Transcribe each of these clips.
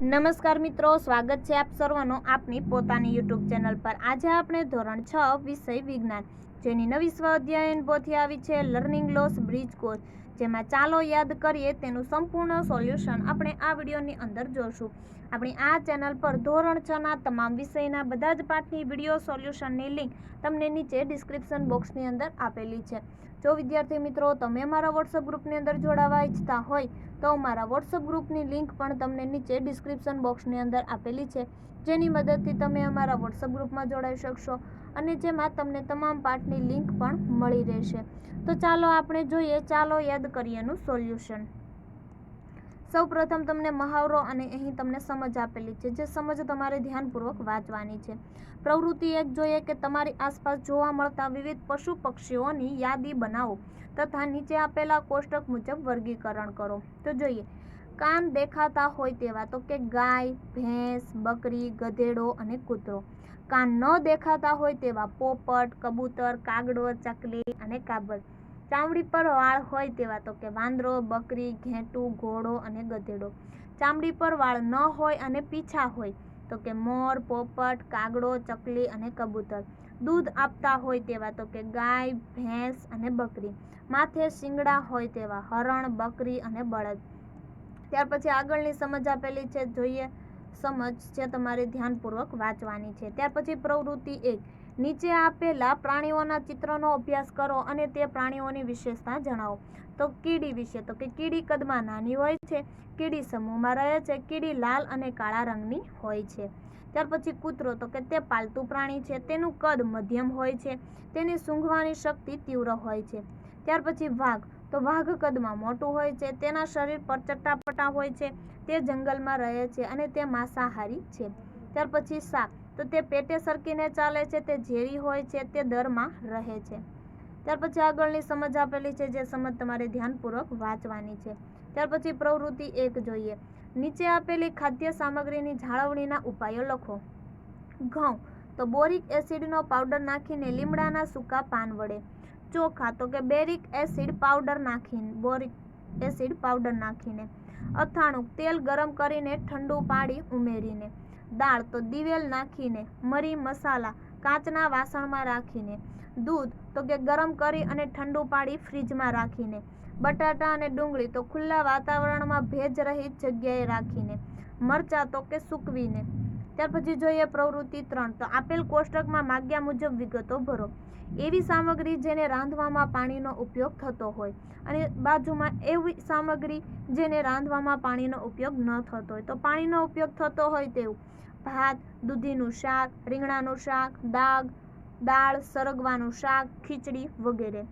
નમસ્કાર મિત્રો, સ્વાગત છે આપ સર્વનો આપની પોતાની યુટ્યુબ ચેનલ પર. આજે આપણે ધોરણ છ, વિષય વિજ્ઞાન, જેની નવી સ્વાધ્યાયન પોથી આવી છે લર્નિંગ લોસ બ્રિજ કોર્સ જેમાં ચાલો યાદ કરીએ તેનું સંપૂર્ણ સોલ્યુશન આપણે આ વિડીયોની અંદર જોશું. આપણી આ ચેનલ પર ધોરણ છના તમામ વિષયના બધા જ પાઠની વીડિયો સોલ્યુશનની લિંક તમને નીચે ડિસ્ક્રિપ્શન બોક્સની અંદર આપેલી છે. જો વિદ્યાર્થી મિત્રો, તમે મારા વોટ્સઅપ ગ્રુપની અંદર જોડાવા ઈચ્છતા હોય તો મારા વોટ્સઅપ ગ્રુપની લિંક પણ તમને નીચે ડિસ્ક્રિપ્શન બોક્સની અંદર આપેલી છે. જેની મદદથી તમે અમારા વોટ્સઅપ ગ્રુપમાં જોડાઈ શકશો અને જેમાં તમને તમામ પાઠની લિંક પણ મળી રહેશે. તો ચાલો આપણે જોઈએ, ચાલો યાદ કરીએનું સોલ્યુશન. સૌ પ્રથમ તમને મહાવરો અને અહીં તમને સમજ આપેલી છે. જે સમજ તમારે ધ્યાનપૂર્વક વાંચવાની છે. પ્રવૃત્તિ એક જોઈએ કે તમારી આસપાસ જોવા મળતા વિવિધ પશુ પક્ષીઓની યાદી બનાવો તથા નીચે આપેલા કોષ્ટક મુજબ વર્ગીકરણ કરો. તો જોઈએ, કાન દેખાતા હોય તેવા તો કે ગાય, ભેંસ, બકરી, ગધેડો અને કૂતરો. કાન ન દેખાતા હોય તેવા પોપટ, કબૂતર, કાગડો, ચકલી અને કાબર ચામડી પર વાળ હોય તેવા તો કે વાંદરો, બકરી, ઘેટું, ઘોડો અને ગધેડો. ચામડી પર વાળ ન હોય અને પીછા હોય તો કે મોર, પોપટ, કાગડો, ચકલી અને કબૂતર. દૂધ આપતા હોય તેવા તો કે ગાય, ભેંસ અને બકરી. માથે શિંગડા હોય તેવા હરણ, બકરી અને બળદ. ત્યાર પછી આગળની સમજ આપેલી છે, જોઈએ સમજ જે તમારે ધ્યાનપૂર્વક વાંચવાની છે. ત્યાર પછી પ્રવૃત્તિ એક. નીચે આપેલા પ્રાણીઓના ચિત્રનો અભ્યાસ કરો અને તે પ્રાણીઓની વિશેષતા જણાવો. તો કીડી વિશે, તો કે કીડી કદમાં નાની હોય છે, કીડી સમૂહમાં રહે છે, કીડી લાલ અને કાળા રંગની હોય છે. ત્યાર પછી કૂતરો, તો કે તે પાલતુ પ્રાણી છે, તેનું કદ મધ્યમ હોય છે, તેની સૂંઘવાની શક્તિ તીવ્ર હોય છે. ત્યાર પછી વાઘ, તો વાઘ કદમાં મોટું હોય છે, તેના શરીર પર ચટ્ટાપટા હોય છે, તે જંગલમાં રહે છે અને તે માંસાહારી છે. ત્યાર પછી સાપ તો તે પેટે સરકીને ચાલે છે, તે ઝેરી હોય છે, તે દરમાં રહે છે. ત્યાર પછી આગળની સમજ આપેલી છે, જે સમજ તમારે ધ્યાનપૂર્વક વાંચવાની છે. ત્યાર પછી પ્રવૃત્તિ એક જોઈએ. નીચે આપેલી ખાદ્ય સામગ્રીની જાળવણીના ઉપાયો લખો. ઘઉં, તો બોરિક એસિડનો પાવડર નાખીને લીમડાના સૂકા પાન વડે. ચોખા, તો કે બેરિક એસિડ પાવડર નાખીને, બોરિક એસિડ પાવડર નાખીને. અથાણું, તેલ ગરમ કરીને ઠંડુ પાણી ઉમેરીને. દાળ તો દિવેલ નાખીને, મરી મસાલા, કાચના વાસણમાં રાખીને, દૂધ તો કે ગરમ કરી અને ઠંડુ પાડી ફ્રીજમાં રાખીને, બટાટા અને ડુંગળી તો ખુલ્લા વાતાવરણમાં ભેજ રહિત જગ્યાએ રાખીને, મરચાં તો કે સૂકવીને. ત્યાર પછી જોઈએ પ્રવૃત્તિ ત્રણ. તો આપેલ કોષ્ટકમાં માગ્યા મુજબ વિગતો ભરો. એવી સામગ્રી જેને રાંધવામાં પાણીનો ઉપયોગ થતો હોય અને બાજુમાં એવી સામગ્રી જેને રાંધવામાં પાણીનો ઉપયોગ ન થતો હોય. તો પાણીનો ઉપયોગ થતો હોય તેવું. ભાત, દૂધીનું શાક, રીંગણાનું શાક દાગ દાળ સરગવાનું શાક, ખીચડી વગેરે.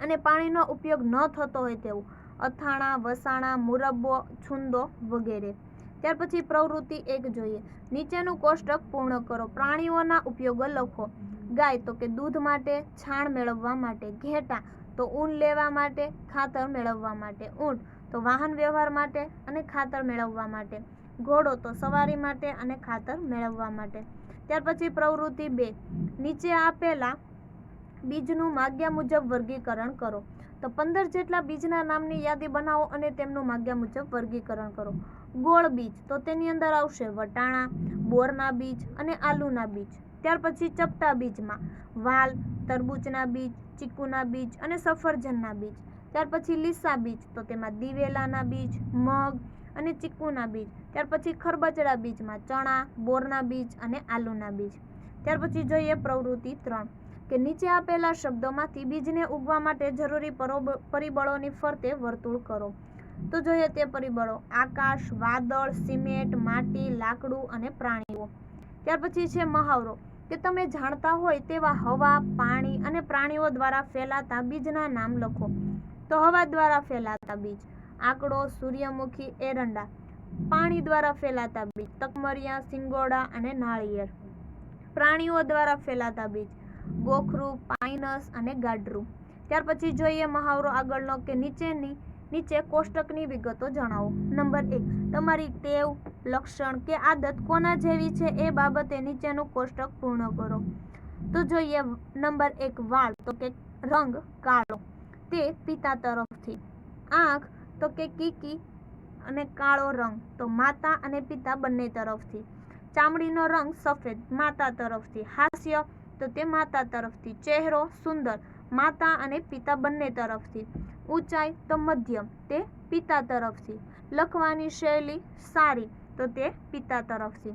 અને પાણીનો ઉપયોગ ન થતો હોય તેવું. અથાણા, વસાણા, મુરબ્બો, છુંદો વગેરે. ત્યાર પછી પ્રવૃત્તિ એક જોઈએ. નીચેનું કોષ્ટક પૂર્ણ કરો. પ્રાણીઓના ઉપયોગો લખો. ગાય તો કે દૂધ માટે, છાણ મેળવવા માટે. ઘેટા તો ઊન લેવા માટે, ખાતર મેળવવા માટે. ઊંટ તો વાહન વ્યવહાર માટે અને ખાતર મેળવવા માટે. ઘોડો તો સવારી માટે અને ખાતર મેળવવા માટે. ત્યાર પછી પ્રવૃત્તિ બે. નીચે આપેલા બીજનું માગ્યા મુજબ વર્ગીકરણ કરો. તો પંદર જેટલા બીજના નામની યાદી બનાવો અને તેમનું માગ્યા મુજબ વર્ગીકરણ કરો. ગોળ બીજ, તો તેની અંદર આવશે વટાણા, બોરના બીજ અને આલુના બીજ. ત્યાર પછી ચપટા બીજમાં વાલ, તરબૂચના બીજ, ચીકુના બીજ અને સફરજનના બીજ. ત્યાર પછી લીસા બીજ, તો તેમાં દિવેલાના બીજ, મગ અને ચીકુના બીજ. ત્યાર પછી ખરબચડા બીજમાં ચણા, બોરના બીજ અને આલુના બીજ. ત્યાર પછી જોઈએ પ્રવૃત્તિ ત્રણ. કે નીચે આપેલા શબ્દોમાંથી બીજને ઉગવા માટે જરૂરી પરોબ- પરિબળોની ફરતે વર્તુળ કરો. તો જોઈએ તે પરિબળો. આકાશ, વાદળ, સિમેન્ટ, માટી, લાકડું અને પ્રાણીઓ. ત્યાર પછી છે મહાવરો. કે તમે જાણતા હોય તેવા હવા, પાણી અને પ્રાણીઓ દ્વારા ફેલાતા બીજના નામ લખો. તો હવા દ્વારા ફેલાતા બીજ. આંકડો, સૂર્યમુખી, એરંડા. પાણી દ્વારા ફેલાતા બીજ. તકમરિયા, સિંગોડા અને નાળિયેર. પ્રાણીઓ દ્વારા ફેલાતા બીજ. ગોખરું, પાઇનસ અને ગાડરું. ત્યાર પછી જોઈએ મહાવરો આગળનો કે નીચેની, નીચે કોષ્ટકની વિગતો જણાવો. નંબર એક, તમારી ટેવ, લક્ષણ કે આદત કોના જેવી છે એ બાબતે નીચેનું કોષ્ટક પૂર્ણ કરો. તો જોઈએ નંબર એક, વાળ, તો કે રંગ કાળો. તે પિતા તરફથી. આંખ, તો કે કીકી અને કાળો રંગ, તો માતા અને પિતા બંને તરફથી. ચામડીનો રંગ સફેદ, માતા તરફથી. હાસ્ય તો તે માતા તરફથી ચહેરો સુંદર, માતા અને પિતા બંને તરફથી, ઊંચાઈ તો મધ્યમ, તે પિતા તરફથી, લખવાની શૈલી સારી, તો તે પિતા તરફથી.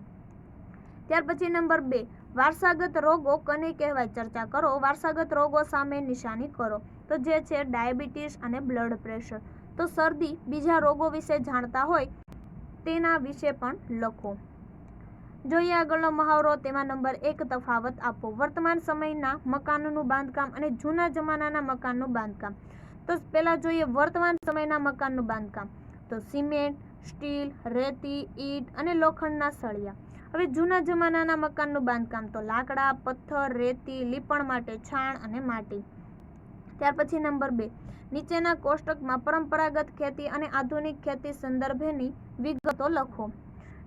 ત્યાર પછી નંબર બે, વારસાગત રોગો કને કહેવાય? ચર્ચા કરો, વારસાગત રોગો સામે નિશાની કરો. તો જે છે ડાયાબિટીસ અને બ્લડ પ્રેશર. તો શરદી, બીજા રોગો વિશે જાણતા હોય તેના વિશે પણ લખો. જોઈએ આગળનો મહાવરો, તેમાં નંબર એક તફાવત આપો. વર્તમાન સમયના મકાનોનું બાંધકામ અને જૂના જમાનાના મકાનનું બાંધકામ. તો પહેલાં જોઈએ વર્તમાન સમયના મકાનનું બાંધકામ. તો સિમેન્ટ, સ્ટીલ, રેતી, ઈંટ અને લોખંડના સળિયા. હવે જૂના જમાનાના મકાનનું બાંધકામ. તો લાકડા, પથ્થર, રેતી, લીપણ માટે છાણ અને માટી. ત્યાર પછી નંબર બે. નીચેના કોષ્ટકમાં પરંપરાગત ખેતી અને આધુનિક ખેતી સંદર્ભેની વિગતો લખો.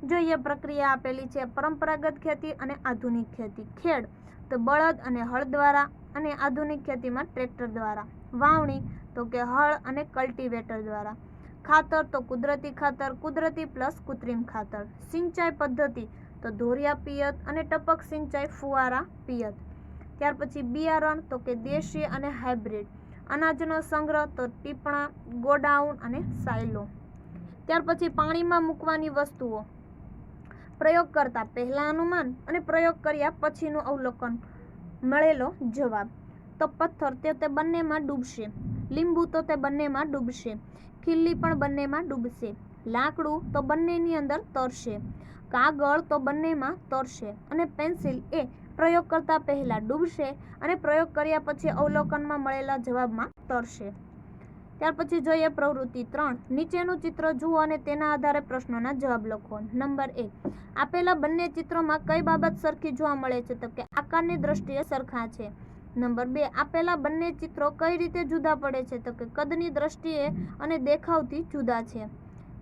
જોઈએ પ્રક્રિયા આપેલી છે પરંપરાગત ખેતી અને આધુનિક ખેતી. ખેડ તો બળદ અને હળ દ્વારા અને આધુનિક ખેતીમાં ટ્રેક્ટર દ્વારા. વાવણી તો કે હળ અને કલ્ટિવેટર દ્વારા. ખાતર તો કુદરતી ખાતર, કુદરતી પ્લસ કૃત્રિમ ખાતર. સિંચાઈ પદ્ધતિ તો ધોરિયા પિયત અને ટપક સિંચાઈ ફુવારા પિયત. ત્યાર પછી બિયારણ તો કે દેશી અને હાઇબ્રિડ. અનાજનો સંગ્રહ તો ટીપણા, ગોડાઉન અને સાયલો. ત્યાર પછી પાણીમાં મૂકવાની વસ્તુઓ. પ્રયોગ કરતા પહેલાં અનુમાન અને પ્રયોગ કર્યા પછીનું અવલોકન. મળેલો જવાબ. તો પથ્થર તે તે બંનેમાં ડૂબશે. લીંબુ તો તે બંનેમાં ડૂબશે. ખીલ્લી પણ બંનેમાં ડૂબશે. લાકડું તો બંનેની અંદર તરશે. કાગળ તો બંનેમાં તરશે. અને પેન્સિલ એ પ્રયોગ કરતા પહેલાં ડૂબશે અને પ્રયોગ કર્યા પછી અવલોકનમાં મળેલા જવાબમાં તરશે. ત્યાર પછી જોઈએ પ્રવૃત્તિ ત્રણ. નીચેનું ચિત્ર જુઓ અને તેના આધારે પ્રશ્નોના જવાબ લખો. નંબર એક. આપેલા બંને ચિત્રોમાં કઈ બાબત સરખી જોવા મળે છે? તો કે આકારની દ્રષ્ટિએ સરખા છે. નંબર બે. આપેલા બંને ચિત્રો કઈ રીતે જુદા પડે છે? તો કે કદની દ્રષ્ટિએ અને દેખાવથી જુદા છે.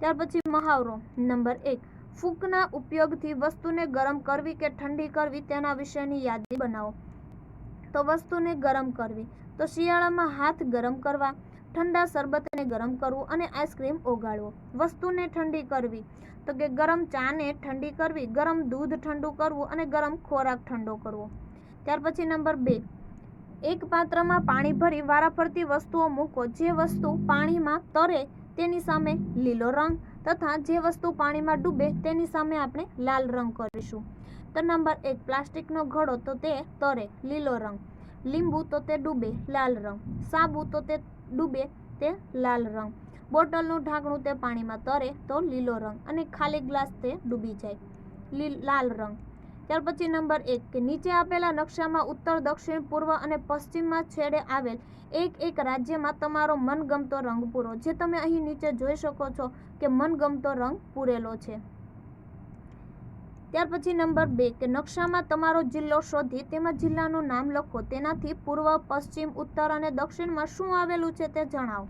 ત્યાર પછી મહાવરો. નંબર એક. ફૂંકના ઉપયોગથી વસ્તુને ગરમ કરવી કે ઠંડી કરવી તેના વિશેની યાદી બનાવો. તો વસ્તુને ગરમ કરવી. તો શિયાળામાં હાથ ગરમ કરવા. ઠંડા શરબતને ગરમ કરવું અને આઈસ્ક્રીમ ઓગાળવો. વસ્તુને ઠંડી કરવી. તો કે ગરમ ચાને ઠંડી કરવી, ગરમ દૂધ ઠંડુ કરવું અને ગરમ ખોરાક ઠંડો કરવો. ત્યાર પછી નંબર બે. એક પાત્રમાં પાણી ભરી વારાફરતી વસ્તુઓ મૂકો. જે વસ્તુ પાણીમાં તરે તેની સામે લીલો રંગ તથા જે વસ્તુ પાણીમાં ડૂબે તેની સામે આપણે લાલ રંગ કરીશું. તો નંબર એક, પ્લાસ્ટિકનો ઘડો તો તે તરે લીલો રંગ. લીંબુ તો તે ડૂબે લાલ રંગ, સાબુ તો તે ડૂબે તે લાલ રંગ. બોટલનું ઢાંકણું તે પાણીમાં તરે તો લીલો રંગ અને ખાલી ગ્લાસ તે ડૂબી જાય, લીલ રંગ. ત્યાર પછી નંબર એક, કે નીચે આપેલા નકશામાં ઉત્તર, દક્ષિણ, પૂર્વ અને પશ્ચિમમાં છેડે આવેલ એક એક રાજ્યમાં તમારો મનગમતો રંગ પૂરો. જે તમે અહીં નીચે જોઈ શકો છો કે મનગમતો રંગ પૂરેલો છે. ત્યાર પછી નંબર બે, કે નકશામાં તમારો જિલ્લો શોધી તેમાં જિલ્લાનું નામ લખો. તેનાથી પૂર્વ, પશ્ચિમ, ઉત્તર અને દક્ષિણમાં શું આવેલું છે તે જણાવો.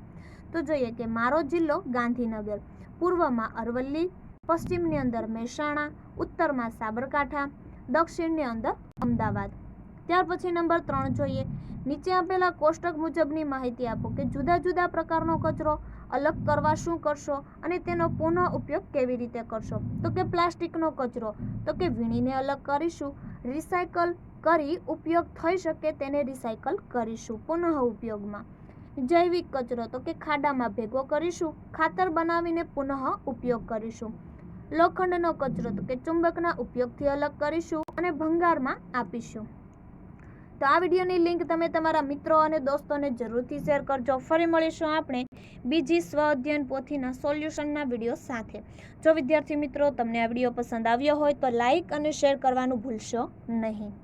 તો જોઈએ કે મારો જિલ્લો ગાંધીનગર. પૂર્વમાં અરવલ્લી, પશ્ચિમની અંદર મહેસાણા, ઉત્તરમાં સાબરકાંઠા, દક્ષિણની અંદર અમદાવાદ. ત્યાર પછી નંબર ત્રણ જોઈએ. નીચે આપેલા કોષ્ટક મુજબની માહિતી આપો કે જુદા જુદા પ્રકારનો કચરો અલગ કરવા શું કરશો અને તેનો પુનઃ ઉપયોગ કેવી રીતે કરશો? તો કે પ્લાસ્ટિકનો કચરો, તો કે વીણીને અલગ કરીશું. રિસાયકલ કરી ઉપયોગ થઈ શકે તેને રિસાયકલ કરીશું પુનઃ ઉપયોગમાં. જૈવિક કચરો, તો કે ખાડામાં ભેગો કરીશું, ખાતર બનાવીને પુનઃ ઉપયોગ કરીશું. લોખંડનો કચરો, તો કે ચુંબકના ઉપયોગથી અલગ કરીશું અને ભંગારમાં આપીશું. તો આ વિડીયોની લિંક તમે તમારા મિત્રો અને દોસ્તોને જરૂરથી શેર કરજો. ફરી મળીશું આપણે બીજી સ્વ અધ્યયન પોથીના સોલ્યુશનના વીડિયો સાથે. જો વિદ્યાર્થી મિત્રો તમને આ વીડિયો પસંદ આવ્યો હોય તો લાઇક અને શેર કરવાનું ભૂલશો નહીં.